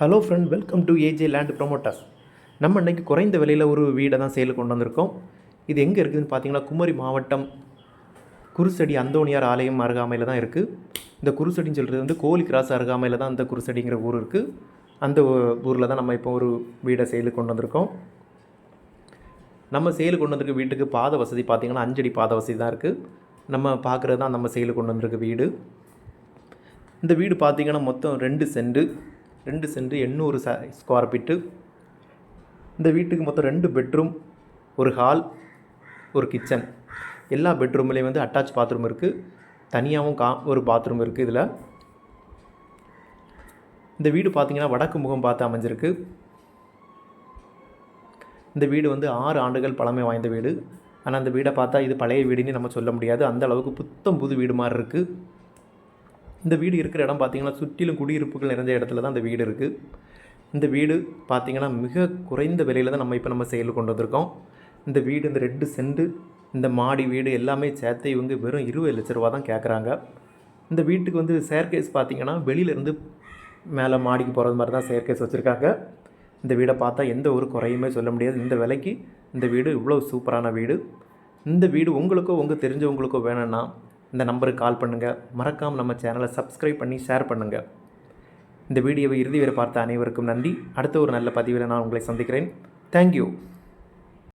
Hello friend welcome to AJ land promoters நம்ம இன்றைக்கி குறைந்த விலையில் ஒரு வீடை தான் சேலுக்கு கொண்டு வந்திருக்கோம். இது எங்கே இருக்குதுன்னு பார்த்தீங்கன்னா குமரி மாவட்டம் குருசடி அந்தோணியார் ஆலயம் அருகாமையில் தான் இருக்குது இந்த குருசடின்னு சொல்கிறது வந்து கோழி கிராஸ் அருகாமையில் தான் அந்த குருசடிங்கிற ஊர் இருக்குது அந்த ஊரில் தான் நம்ம இப்போ ஒரு வீடை சேலுக்கு கொண்டு வந்திருக்கோம். நம்ம செயலுக்கு கொண்டு வந்திருக்க வீட்டுக்கு பாத வசதி பார்த்தீங்கன்னா அஞ்சடி பாத வசதி தான் இருக்குது நம்ம பார்க்குறது தான் நம்ம செயலுக்கு கொண்டு வந்திருக்க வீடு. இந்த வீடு பார்த்தீங்கன்னா மொத்தம் ரெண்டு செண்டு ரெண்டு சென்ட் எண்ணூறு ச ஸ்கொயர் ஃபீட்டு இந்த வீட்டுக்கு மொத்தம் ரெண்டு பெட்ரூம் ஒரு ஹால் ஒரு கிச்சன் எல்லா பெட்ரூம்லேயும் வந்து அட்டாச் பாத்ரூம் இருக்குது தனியாகவும் கா ஒரு பாத்ரூம் இருக்குது இதில். இந்த வீடு பார்த்திங்கன்னா வடக்கு முகம் பார்த்து அமைஞ்சிருக்கு. இந்த வீடு வந்து ஆறு ஆண்டுகள் பழமை வாய்ந்த வீடு. ஆனால் அந்த வீடை பார்த்தா இது பழைய வீடுன்னு நம்ம சொல்ல முடியாது. அந்த அளவுக்கு புத்தம் புது வீடு மாதிரி இருக்குது இந்த வீடு இருக்கிற இடம் பார்த்தீங்கன்னா சுற்றிலும் குடியிருப்புகள் நிறைஞ்ச இடத்துல தான் இந்த வீடு இருக்குது இந்த வீடு பார்த்திங்கன்னா மிக குறைந்த விலையில் தான் நம்ம இப்போ நம்ம செயல் கொண்டு வந்திருக்கோம். இந்த வீடு இந்த ரெண்டு செண்டு இந்த மாடி வீடு எல்லாமே சேர்த்து இவங்க வெறும் இருபது லட்ச ரூபா தான் கேட்குறாங்க இந்த வீட்டுக்கு வந்து செயற்கைஸ் பார்த்தீங்கன்னா வெளியிலேருந்து மேலே மாடிக்கு போகிறது மாதிரி தான் செயற்கைஸ் வச்சுருக்காங்க. இந்த வீடை பார்த்தா எந்த ஒரு குறையுமே சொல்ல முடியாது. இந்த விலைக்கு இந்த வீடு இவ்வளோ சூப்பரான வீடு. இந்த வீடு உங்களுக்கோ உங்கள் தெரிஞ்சவங்களுக்கோ வேணும்னா இந்த நம்பருக்கு கால் பண்ணுங்கள் மறக்காமல் நம்ம சேனலை சப்ஸ்கிரைப் பண்ணி ஷேர் பண்ணுங்கள் இந்த வீடியோவை இறுதி வரை பார்த்த அனைவருக்கும் நன்றி. அடுத்த ஒரு நல்ல பதிவில் நான் உங்களை சந்திக்கிறேன். தேங்க்யூ